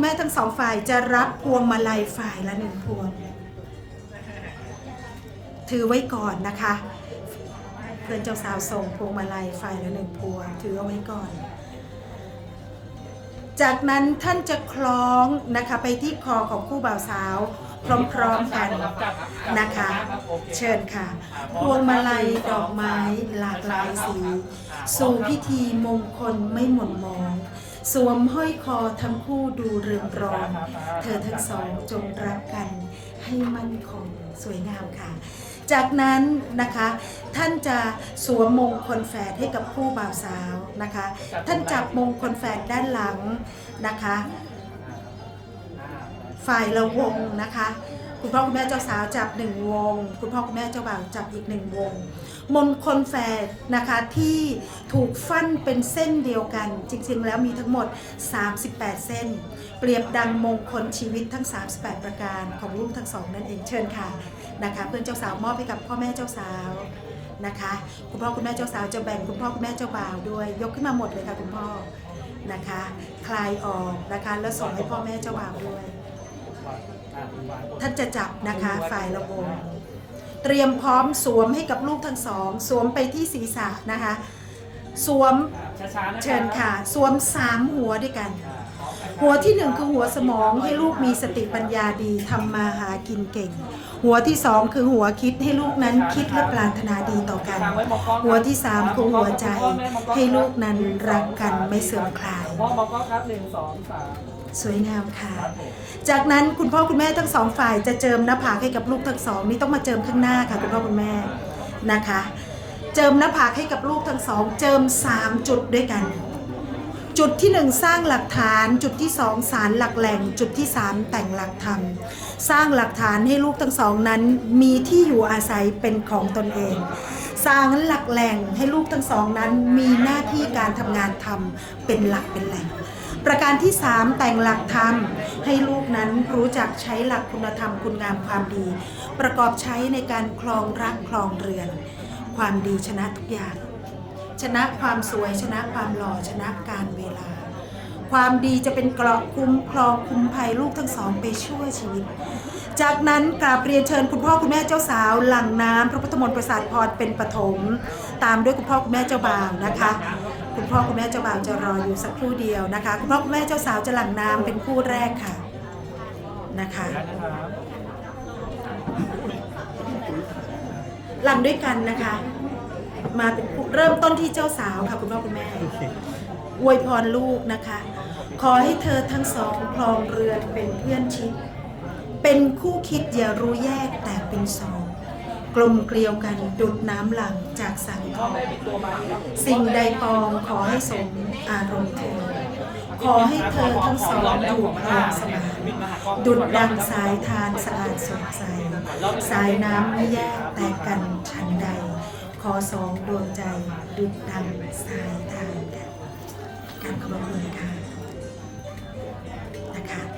ณแม่ทั้งสองฝ่ายจะรับพวงมาลัยฝ่ายละหนึ่งพวง ถือไว้ก่อนนะคะ เพื่อนเจ้าสาวส่งพวงมาลัยฝ่ายละหนึ่งพวง ถือเอาไว้ก่อน จากนั้นท่านจะคล้องนะคะไปที่คอของคู่บ่าวสาวพร้อมๆกันนะคะ เชิญค่ะ พวงมาลัยดอกไม้หลากหลายสี สู่พิธีมงคลไม่หม่นมอง สวมห้อยคอทั้งคู่ดูเรืองรองเธอทั้งสองจงรักกันให้มั่นคงสวยงามค่ะ จากนั้นนะคะท่านจะสวมมงคลแฝดให้กับคู่บ่าวสาวนะคะ ท่านจับมงคลแฝดด้านหลังนะคะ ฝ่ายละวงนะคะ คุณพ่อคุณแม่เจ้าสาวจับหนึ่งวง คุณพ่อคุณแม่เจ้าบ่าวจับอีกหนึ่งวง มนคลแฝดนะคะที่ถูกฟันเป็นเส้นเดียวกัน จริงๆ แล้วมีทั้งหมด 38 เส้น เปรียบดังมงคลชีวิตทั้ง 38 ประการของลูกทั้งสองนั่นเองเชิญค่ะนะคะเพื่อนเจ้าสาวมอบให้กับพ่อแม่เจ้าสาวนะคะคุณพ่อคุณแม่เจ้าสาวจะแบ่งคุณพ่อคุณแม่เจ้าบ่าวด้วย ยกขึ้นมาหมดเลยค่ะคุณพ่อนะคะ คลายออกนะคะแล้วส่งให้พ่อแม่เจ้าบ่าวด้วย ท่านจะจับนะคะฝ่ายละวงเตรียมพร้อมสวมให้กับลูกทั้งสอง สวมไปที่ศีรษะนะคะ สวมช้าๆนะเชิญค่ะ สวมสามหัวด้วยกัน หัวที่หนึ่งคือหัวสมองให้ลูกมีสติปัญญาดีทำมาหากินเก่ง หัวที่สองคือหัวคิดให้ลูกนั้นคิดและปรารถนาดีต่อกัน หัวที่สามคือหัวใจ ให้ลูกนั้นรักกันไม่เสื่อมคลายสวยงามค่ะ จากนั้นคุณพ่อคุณแม่ทั้งสองฝ่ายจะเจิมหน้าผากให้กับลูกทั้งสองนี่ต้องมาเจิมข้างหน้าค่ะคุณพ่อคุณแม่นะคะ เจิมหน้าผากให้กับลูกทั้งสอง เจิม 3 จุดด้วยกัน จุดที่ 1 สร้างหลักฐาน จุดที่ 2 สารหลักแหล่ง จุดที่ 3 แต่งหลักธรรม สร้างหลักฐานให้ลูกทั้งสองนั้นมีที่อยู่อาศัยเป็นของตนเอง สร้างหลักแหล่งให้ลูกทั้งสองนั้นมีหน้าที่การทำงานทำเป็นหลักเป็นแหล่งประการที่ 3 แต่งหลักธรรม ให้ลูกนั้นรู้จักใช้หลักคุณธรรมคุณงามความดี ประกอบใช้ในการคลองรักคลองเรือน ความดีชนะทุกอย่าง ชนะความสวยชนะความหล่อชนะการเวลา ความดีจะเป็นเกราะคุ้มครองคุ้มภัยลูกทั้งสองไปชั่วชีวิต จากนั้นกราบเรียนเชิญคุณพ่อคุณแม่เจ้าสาว หลังน้ำพระพุทธมนต์ประสาทพรเป็นปฐมตามด้วยคุณพ่อคุณแม่เจ้าบ่าวนะคะคุณพ่อคุณแม่เจ้าบ่าวจะรออยู่สักครู่เดียวนะคะคุณพ่อคุณแม่เจ้าสาวจะหลังน้ำเป็นคู่แรกค่ะนะคะรับหลังด้วยกันนะคะ มาเป็นคู่เริ่มต้นที่เจ้าสาวค่ะคุณพ่อคุณแม่อวยพรลูกนะคะ ขอให้เธอทั้งสองคลองเรือนเป็นเพื่อนชิด เป็นคู่คิดอย่ารู้แยกแต่เป็นสอง กลมเกลียวกันดุดน้ำหลังจากสังทพ่อองแม่ปิดตัวมาครับสิ่งใดปองขอให้สมอารมณ์เธอขอให้เธอทั้งสองอยู่ครองสมานดุดดังสายทานสะอาดสดใส สายน้ำไม่แยกแตกกันฉันใด ขอสองดวงใจดุดดังสายทางกันารขอบคุณค่ะนะคะ